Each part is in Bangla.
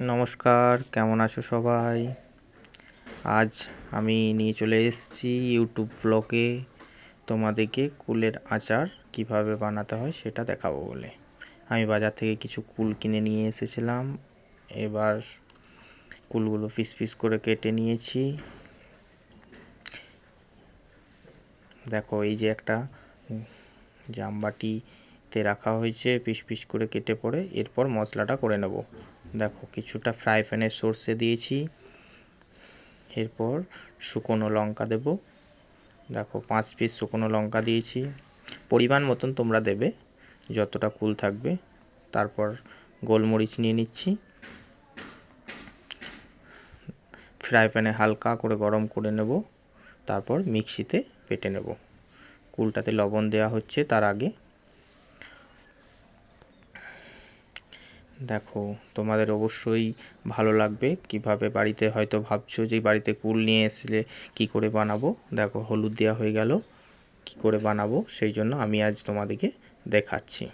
নমস্কার, কেমন আছো সবাই? আজ আমি নিয়ে চলে এসেছি ইউটিউব ব্লগে তোমাদেরকে কুলের আচার কীভাবে বানাতে হয় সেটা দেখাবো বলে। আমি বাজার থেকে কিছু কুল কিনে নিয়ে এসেছিলাম। এবার কুলগুলো পিস পিস করে কেটে নিয়েছি। দেখো, এই যে একটা জামবাটিতে রাখা হয়েছে, পিস পিস করে কেটে পরে এরপর মশলাটা করে নেব। দেখো, কিছুটা ফ্রাই প্যানের সর্ষে দিয়েছি। এরপর শুকনো লঙ্কা দেব। দেখো, পাঁচ পিস শুকনো লঙ্কা দিয়েছি। পরিমাণ মতন তোমরা দেবে, যতটা কুল থাকবে। তারপর গোলমরিচ নিয়ে নিচ্ছি। ফ্রাই প্যানে হালকা করে গরম করে নেব। তারপর মিক্সিতে পেটে নেব। কুলটাতে লবণ দেওয়া হচ্ছে তার আগে। দেখো, তোমাদের অবশ্যই ভালো লাগবে। কীভাবে বাড়িতে হয়তো ভাবছ যে বাড়িতে কুল নিয়ে এসলে কি করে বানাবো? দেখো, হলুদ দেওয়া হয়ে গেল, কি করে বানাবো? সেই জন্য আমি আজ তোমাদেরকে দেখাচ্ছি।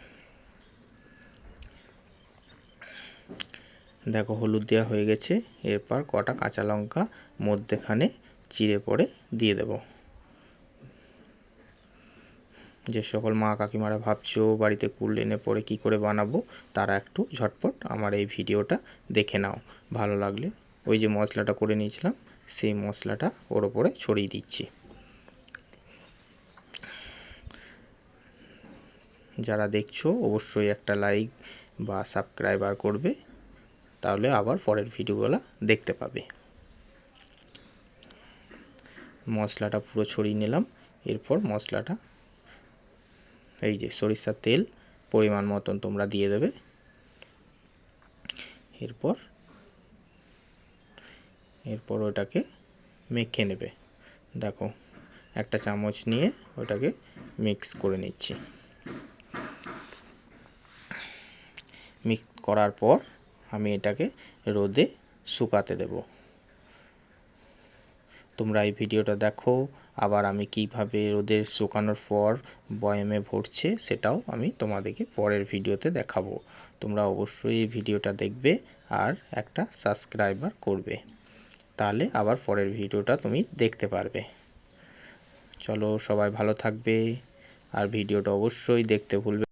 দেখো, হলুদ দেওয়া হয়ে গেছে। এরপর কটা কাঁচা লঙ্কা মধ্যেখানে চিড়ে পরে দিয়ে দেবো। যে সকল মা কাকিমারা ভাবছ বাড়িতে কুল এনে পরে কি করে বানাবো, তারা একটু ঝটপট আমার এই ভিডিওটা দেখে নাও। ভালো লাগলে ওই যে মশলাটা করে নিয়েছিলাম, সেই মশলাটা ওর ওপরে ছড়িয়ে দিচ্ছি। যারা দেখছ অবশ্যই একটা লাইক বা সাবস্ক্রাইবার করবে, তাহলে আবার পরের ভিডিওগুলো দেখতে পাবে। মশলাটা পুরো ছড়িয়ে নিলাম, এরপর মশলাটা এই যে সরিষার তেল পরিমাণ মতন তোমরা দিয়ে দেবে। এরপর এরপর ওটাকে মেখে নেবে। দেখো, একটা চামচ নিয়ে ওটাকে মিক্স করে নিচ্ছি। মিক্স করার পর আমি এটাকে রোদে শুকাতে দেব। তোমরা এই ভিডিওটা দেখো আবার আমি কীভাবে রোদের শুকানোর পর বয়ামে ভরছে সেটাও আমি তোমাদেরকে পরের ভিডিওতে দেখাবো। তোমরা অবশ্যই এই ভিডিওটা দেখবে আর একটা সাবস্ক্রাইবার করবে। তাহলে আবার পরের ভিডিওটা তুমি দেখতে পারবে। চলো সবাই ভালো থাকবে আর ভিডিওটা অবশ্যই দেখতে ভুলবে